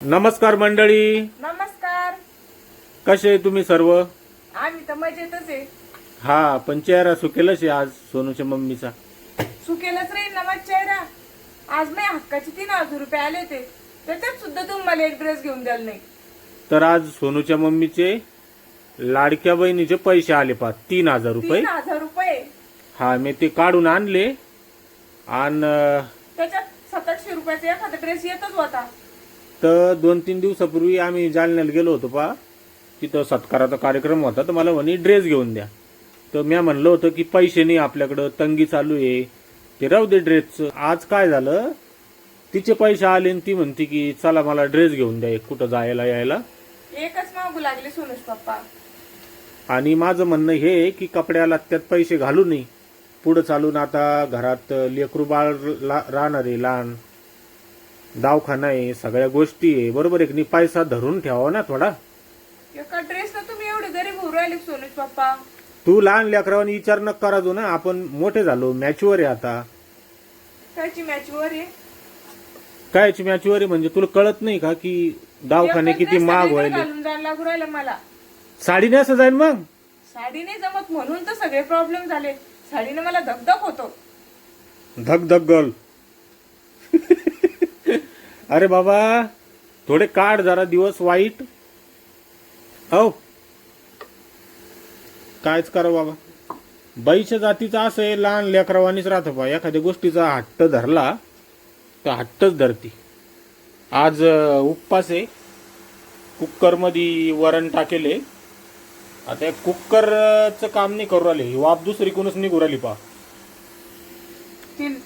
नमस्कार मंडळी. नमस्कार. कसे आहे तुम्ही सर्व? आम्ही तर मजेतच आहे. हा पण चेहरा सुकेलच आहे आज सोनूच्या मम्मीचा. सुकेलच राहील ना माझा चेहरा. आज मी हक्काचे तीन हजार रुपये आले होते त्याच्यात सुद्धा तुम्ही मला एक ड्रेस घेऊन द्याल नाही. तर आज सोनूच्या मम्मीचे लाडक्या बहिणीचे पैसे आले पा तीन हजार रुपये. तीन हजार रुपये. हा मी ते काढून आणले. आणि त्याच्यात सततशे रुपयाचा एखादा ड्रेस येतच होता. तर दोन तीन दिवसापूर्वी आम्ही जालन्याला गेलो होतो पा तिथं सत्काराचा कार्यक्रम होता. तर मला म्हणे ड्रेस घेऊन द्या. तर मी म्हणलं होतं की पैसे नाही आपल्याकडं तंगी चालू आहे. ते राहू दे ड्रेसचं आज काय झालं? तिचे पैसे आले आणि ती म्हणते की चला मला ड्रेस घेऊन द्या एक कुठं जायला यायला. एकच मागू लागले सोनुष पप्पा. आणि माझं म्हणणं हे आहे की कपड्याला त्यात पैसे घालू नये. पुढं चालून आता घरात लेकरू बाळ ला- राहणार आहे लहान. दवाखाना आहे सगळ्या गोष्टी आहे. बरोबर आहे की नाही? पैसा धरून ठेवा ना थोडा. एका ड्रेसला तुम्ही एवढे गरीब होऊ राहिले सोनुष पप्पा? तू लहान लेकरावानी विचार न करायचो ना. आपण मोठे झालो मॅचवर आहे आता. त्याची मॅच वर आहे? कायची मॅचवर आहे म्हणजे तुला कळत नाही का की दवाखाने एकच किती dress महाग सगळीकडे व्हायले? घालून जायला लागू राहिला मला. साडी नेसं जाईल मग? साडी नाही जमत. म्हणून तर सगळे प्रॉब्लेम झाले. साडीने मला धगधग होतो. धक धक गर्ल अरे बाबा थोडे काढ जरा दिवस वाईट. हो कायच करा बाबा? बाईच्या जातीचं असं आहे लहान लेकरावानीच राहतं बा. एखाद्या गोष्टीचा हट्ट धरला तर हट्टच धरती. आज उपवास आहे. कुक्करमध्ये वरण टाकेले. आता या कुक्करचं काम नाही करू राहिले. ही दुसरी कोणच निघू राहिली पा.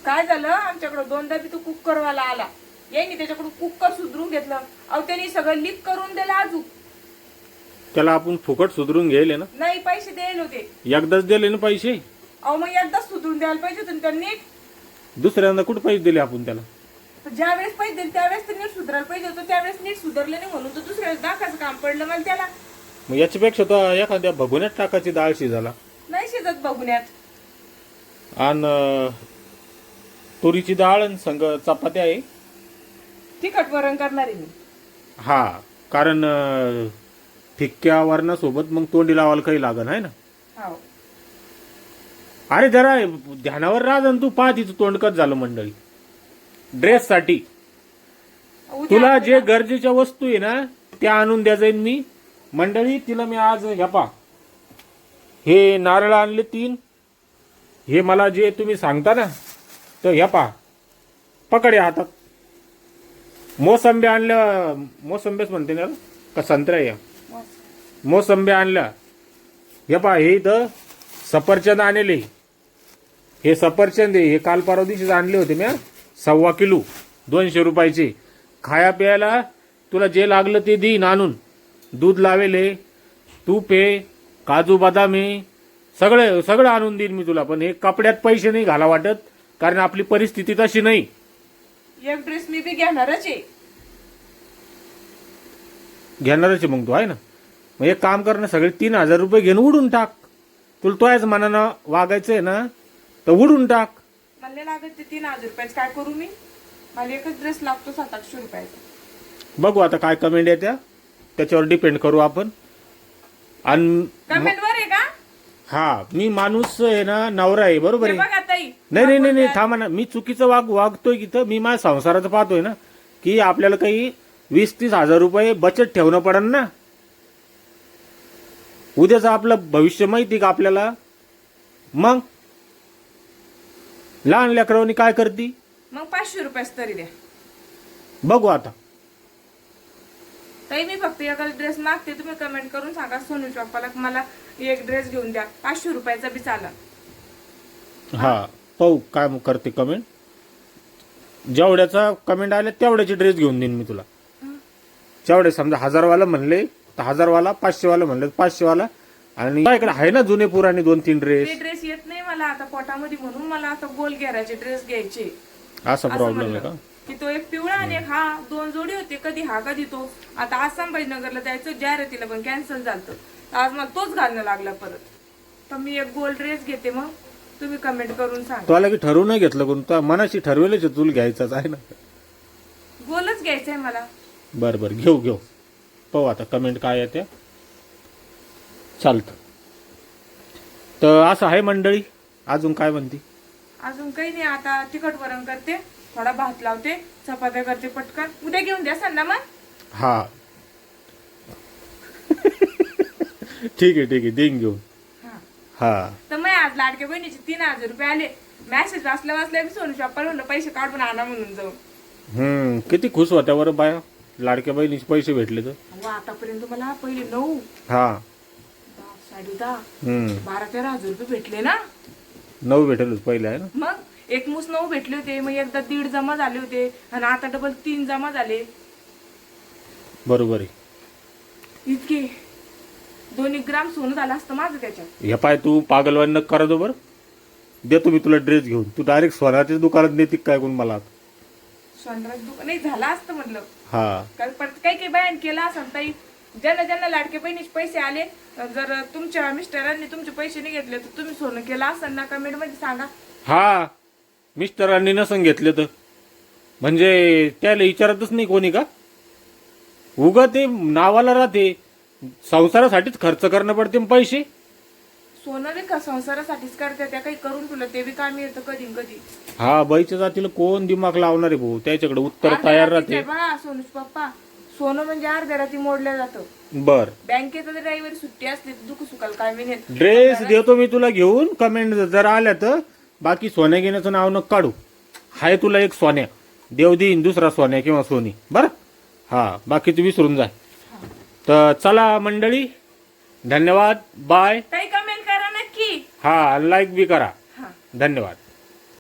काय झालं? आमच्याकडे दोनदा बी तो आला. यांनी त्याच्याकडून कुकर सुधरून घेतलं. अहो त्यांनी सगळं लीक करून दिलं अजून त्याला आपण फुकट सुधरून घ्यायले ना? नाही पैसे द्यायला होते. एकदाच दिले ना पैसे? अहो मग एकदाच सुधरून द्यायला पाहिजे होतं ना त्यांनी. दुसऱ्यांदा कुठे पैसे दिले आपण त्याला? ज्या वेळेस पैसे दिले त्यावेळेस तर नीट सुधारायला पाहिजे होतं. त्यावेळेस नीट सुधारले नाही म्हणून तर दुसऱ्या वेळेस दाखाचं काम पडलं मला त्याला. मग याच्यापेक्षा तर एखाद्या भगुन्यात टाकायची डाळ शिजाला. नाही शेतात बघण्यात आणि तुरीची डाळ आणि संग चपात्या आहे. तिखट वरण करणार आहे मी. हा कारण अं, फिक्क्या वरणासोबत मग तोंडी लावायला काही लागन आहे ना? हो. अरे जरा ध्यानावर राहा तू पाह तिचं तोंडकत झालं मंडळी. ड्रेससाठी. उद्या तुला जे गरजेच्या वस्तू आहे ना त्या आणून द्या जाईन मी. मंडळी तिला मी आज ह्या पा हे नारळ आणले तीन. हे मला जे तुम्ही सांगता ना तर ह्या पा पकड हातात. मोसंबी आणल्या मोसंबीच म्हणते ना का संत्र्या या. मोसंबी आणल्या. हे पा हे इथं सफरचंद आणले. हे सफरचंद आहे हे काल परवा दिवशीच आणले होते मी सव्वा किलो दोनशे रुपयाचे. खाया प्यायला तुला जे लागलं ते देईन आणून. दूध लावेले तूप आहे काजू बदाम आहे सगळं सगळं आणून देईन मी तुला. पण हे कपड्यात पैसे नाही घाला वाटत कारण आपली परिस्थिती तशी नाही. एक ड्रेस मी बी घेणारच आहे. घेणारच आहे मग तू आहे ना? मग एक काम कर ना सगळे तीन हजार रुपये घेऊन उडून टाक. तुला तो आहेच मनानं वागायचं आहे ना तर उडून टाक. मला नाही लागत ते तीन हजार रुपयाचं. काय करू मी? मला एकच ड्रेस लागतो सात आठशे रुपयाचा. बघू आता काय कमेंट येत्या. त्याच्यावर डिपेंड करू आपण. आणि कमेंट वर? हा मी माणूस आहे ना नवरा आहे बरोबर हे आहे बघा ताई नाही नाही नाही नाही थांबा ना मी चुकीचं वाग वागतोय की तर मी माझ्या संसाराचं पाहतोय ना की आपल्याला काही वीस तीस हजार रुपये बचत ठेवणं पडन ना. उद्याचं आपलं भविष्य माहिती का आपल्याला? मग? लहान लेकरांनी काय करती? मग पाचशे रुपयाच तरी द्या. बघू आता. ताई मी फक्त एखादा ड्रेस मागते तुम्ही कमेंट करून सांगा सोनू की मला एक ड्रेस घेऊन द्या. पाचशे रुपयाचा बी चाला. हा पाहू काय मग करते कमेंट जेवढ्याचा कमेंट आल्या तेवढ्याची ड्रेस घेऊन देईन मी तुला. जेवढे समजा हजारवाला म्हणले तर हजारवाला पाचशेवाला म्हणले पाचशेवाला. आणि इकडे आहे ना जुने पुराणे दोन तीन ड्रेस ते ड्रेस येत नाही मला आता पोटामध्ये म्हणून मला आता गोल घेराचे ड्रेस घ्यायचे. असा प्रॉब्लेम आहे. का? की तो एक पिवळा आणि एक हा दोन जोडी होते. कधी हा कधी तो. आता आज संभाजीनगरला जायचं जाहिरातीला पण कॅन्सल झालं आज मला तोच घालणं लागला परत. तर मी एक गोल ड्रेस घेते मग. तुम्ही कमेंट करून सांगा. तुला की ठरवून नाही घेतलं कोण? तर मनाशी ठरवेलच आहे तुला घ्यायचाच आहे ना. गोलच घ्यायचंय मला. बरं बरं घेऊ घेऊ. पाहू आता कमेंट काय येते चालतं. तर असं आहे मंडळी. अजून काय म्हणते? अजून काही नाही आता तिखट वरण करते थोडा भात लावते चपात्या करते पटकन. उद्या घेऊन द्या ना मग हा ठीक आहे ठीक आहे. देईन घेऊन. हा. हा. तर मग आज लाडक्या बहिणीचे तीन हजार रुपये आले. मॅसेज वाचल्या वाचल्या मी सोनू शॉपर म्हणलं पैसे काढून आणा म्हणून जाऊन हम्म. किती खुश होत्या बरं बाया. लाडक्या बहिणीचे पैसे भेटले तर. अहो आतापर्यंत मला पहिले नऊ. हा. दहा साडे दहा. हम्म. बारा तेरा हजार रुपये भेटले ना. नऊ भेटेलच पहिले आहे ना. मग एक मुस नऊ भेटले होते मग एकदा दीड जमा झाले होते आणि आता डबल तीन जमा झाले. बरोबर आहे. इतके. दोन एक ग्राम सोनं झालं असतं माझं त्याच्यात. हे पाय तू पागलवान न करा बरं. देतो मी तुला ड्रेस घेऊन. तू डायरेक्ट सोन्याच्याच दुकानात नेते काय कोण मला? सोनराज दुकान नाही झालं असतं म्हटलं हा. कारण परत काही काही बायान केलं असं ताई. ज्यांना ज्यांना लाडके बहिणीचे पैसे आले जर तुमच्या मिस्टरांनी तुमचे पैसे नाही घेतले तर तुम्ही सोनं केलं असेल ना कमेंटमध्ये सांगा. हा. मिस्टरांनी नसन घेतले तर. म्हणजे त्याला विचारतच नाही कोणी का? उगा ते नावाला राहते. संसारासाठीच खर्च करणं पडते न पैसे. सोनं बी का? संसारासाठीच करते. त्या काही करून तुला ते बी कामी येतं कधी न कधी. हा बाईच्या जातीला कोण दिमाग लावणार आहे भाऊ? त्याच्याकडे उत्तर तयार राहते. सोनूच पप्पा सोनं म्हणजे अर्ध्या रात्री मोडलं जातं. बर. बँकेत जर रविवारी सुट्टी असली दुःख सुखाल काय मी नेत ड्रेस देतो मी तुला घेऊन कमेंट जर आल्या तर बाकी सोन्या घेण्याचं नाव न काढू. हाय तुला एक सोन्या. देव देईन दुसरा सोन्या किंवा सोनी. बर? हा बाकीचं विसरून जाय तर चला मंडळी धन्यवाद बाय काही कमेंट करा नक्की. हा लाईक बी करा. धन्यवाद.